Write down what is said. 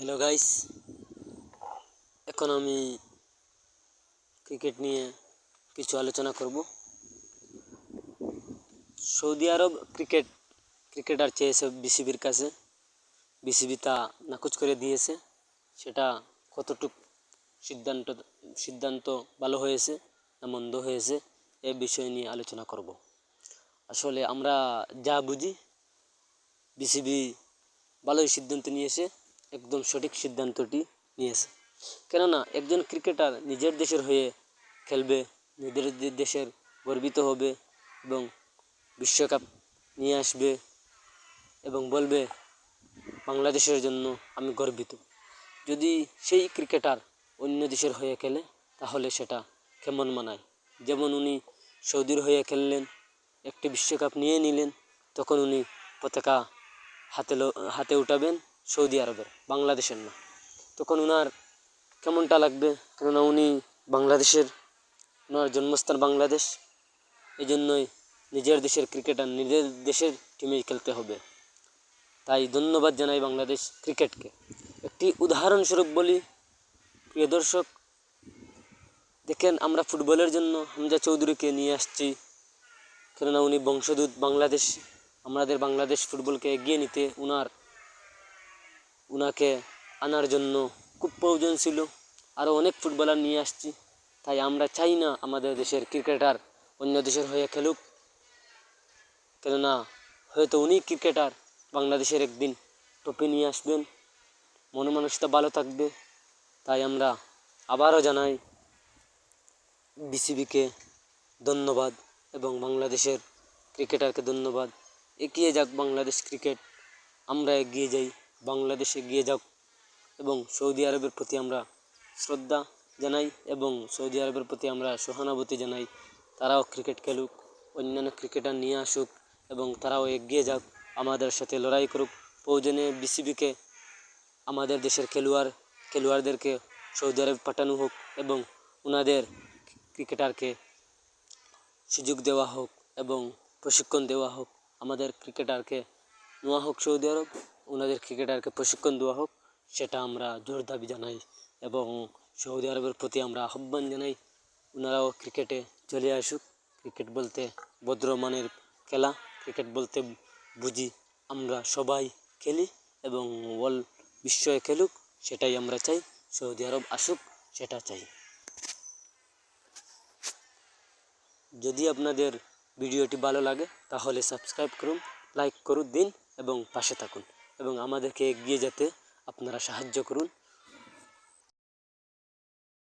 Hello guys এখন আমি cricket নিয়ে কিছু আলোচনা করব। সৌদি আরব ক্রিকেট ক্রিকেটার চেয়েছে বিসিবির কাছে। বিসিবি তা নাকচ করে দিয়েছে। সেটা কতটুক সিদ্ধান্ত সিদ্ধান্ত ভালো হয়েছে না মন্দ হয়েছে, এ বিষয় নিয়ে আলোচনা করব। আসলে আমরা যা বুঝি, বিসিবি ভালোই সিদ্ধান্ত নিয়েছে। একদম সঠিক সিদ্ধান্তটি নিয়েছে। কেননা, একজন ক্রিকেটার নিজের দেশের হয়ে খেলবে, নিজের দেশের গর্বিত হবে এবং বিশ্বকাপ নিয়ে আসবে এবং বলবে, বাংলাদেশের জন্য আমি গর্বিত। যদি সেই ক্রিকেটার অন্য দেশের হয়ে খেলে, তাহলে সেটা কেমন মানায়? যেমন উনি সৌদির হয়ে খেললেন, একটি বিশ্বকাপ নিয়ে নিলেন, তখন উনি পতাকা হাতে হাতে উঠাবেন সৌদি আরবের, বাংলাদেশের না। তখন ওনার কেমনটা লাগবে? কেননা উনি বাংলাদেশের ওনার জন্মস্থান বাংলাদেশ। এই জন্যই নিজের দেশের ক্রিকেটার, নিজের দেশের টিমে খেলতে হবে। তাই ধন্যবাদ জানাই বাংলাদেশ ক্রিকেটকে। একটি উদাহরণস্বরূপ বলি, প্রিয় দর্শক, দেখেন আমরা ফুটবলের জন্য হামজা চৌধুরীকে নিয়ে আসছি। কেননা উনি বংশদূত বাংলাদেশ, আমাদের বাংলাদেশ ফুটবলকে এগিয়ে নিতে উনার উনাকে আনার জন্য খুব প্রয়োজন ছিল। আরও অনেক ফুটবলার নিয়ে আসছি। তাই আমরা চাই না আমাদের দেশের ক্রিকেটার অন্য দেশের হয়ে খেলুক। কেননা হয়তো উনি ক্রিকেটার, বাংলাদেশের একদিন ট্রফি নিয়ে আসবেন। মনোমানসিকতা ভালো থাকবে। তাই আমরা আবারও জানাই, বিসিবিকে ধন্যবাদ এবং বাংলাদেশের ক্রিকেটারকে ধন্যবাদ। এগিয়ে যাক বাংলাদেশ ক্রিকেট। আমরা এগিয়ে যাই। বাংলাদেশ এগিয়ে যাক এবং সৌদি আরবের প্রতি আমরা শ্রদ্ধা জানাই এবং সৌদি আরবের প্রতি আমরা সহানুভূতি জানাই। তারাও ক্রিকেট খেলুক, অন্যান্য ক্রিকেটার নিয়ে আসুক এবং তারাও এগিয়ে যাক, আমাদের সাথে লড়াই করুক। প্রয়োজনে বিসিবিকে, আমাদের দেশের খেলোয়াড়, খেলোয়াড়দেরকে সৌদি আরব পাঠানো হোক এবং ওনাদের ক্রিকেটারকে সুযোগ দেওয়া হোক এবং প্রশিক্ষণ দেওয়া হোক, আমাদের ক্রিকেটারকে নেওয়া হোক সৌদি আরব। ওনাদের ক্রিকেটারকে প্রশিক্ষণ দেওয়া হোক, সেটা আমরা জোর দাবি জানাই এবং সৌদি আরবের প্রতি আমরা আহ্বান জানাই ওনারাও ক্রিকেটে চলে আসুক। ক্রিকেট বলতে ভদ্রমানের খেলা, ক্রিকেট বলতে বুঝি আমরা সবাই খেলি এবং ওয়ার্ল্ড বিশ্বয়ে খেলুক, সেটাই আমরা চাই। সৌদি আরব আসুক, সেটা চাই। যদি আপনাদের ভিডিওটি ভালো লাগে, তাহলে সাবস্ক্রাইব করুন লাইক করুন, দিন এবং পাশে থাকুন। এবং আমাদেরকে এগিয়ে যেতে আপনারা সাহায্য করুন।